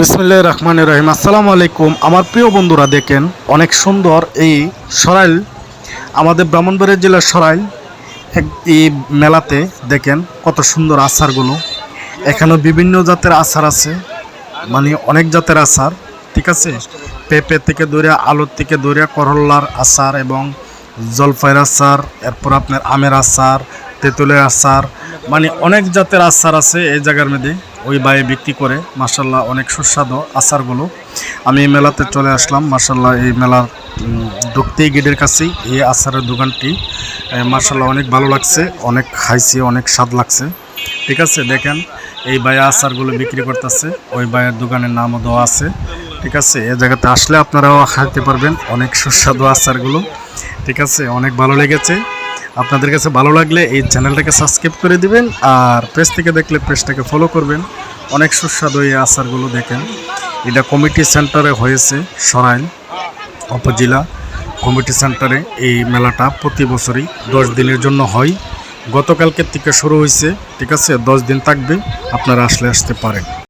বিসমুল্লাহ রহমান রহিম। আসসালামু আলাইকুম। আমার প্রিয় বন্ধুরা, দেখেন অনেক সুন্দর এই সরাইল আমাদের ব্রাহ্মণবাড়িয়া জেলার সরাইল এই মেলাতে দেখেন কত সুন্দর আচারগুলো। এখানে বিভিন্ন জাতের আচার আছে মানে অনেক জাতের আচার, ঠিক আছে? পেঁপে থেকে দৌড়ে আলুর থেকে দৌড়ে করল্লার আচার এবং জলপাইয়ের আচার, এরপর আপনার আমের আচার, তেঁতুলের আচার মানে অনেক জাতের আচার আছে এই জায়গার মধ্যে। ওই বাইয়ে বিক্রি করে মাসাল্লাহ অনেক সুস্বাদু আচারগুলো। আমি এই মেলাতে চলে আসলাম মাসাল্লাহ এই মেলার ঢুকতেই গেটের কাছেই এই আচারের দোকানটি। মাসাল্লাহ অনেক ভালো লাগছে, অনেক খাইছি, অনেক স্বাদ লাগছে। ঠিক আছে, দেখেন এই বাইয়া আচারগুলো বিক্রি করতেছে, ওই বাইয়ের দোকানের নামও দেওয়া আছে। ঠিক আছে, এ জায়গাতে আসলে আপনারাও খাইতে পারবেন অনেক সুস্বাদু আচারগুলো। ঠিক আছে, অনেক ভালো লেগেছে। আপনাদের কাছে ভালো লাগলে এই চ্যানেলটাকে সাবস্ক্রাইব করে দিবেন আর পেজ থেকে দেখলে পেজটাকে ফলো করবেন। অনেক সুস্বাদু এই আচারগুলো দেখেন। এটা কমিটি সেন্টারে হয়েছে, সরাইল উপজেলা কমিটি সেন্টারে। এই মেলাটা প্রতি বছরই দশ দিনের জন্য হয়। গতকালকের থেকে শুরু হয়েছে, ঠিক আছে? দশ দিন থাকবে, আপনারা আসলে আসতে পারেন।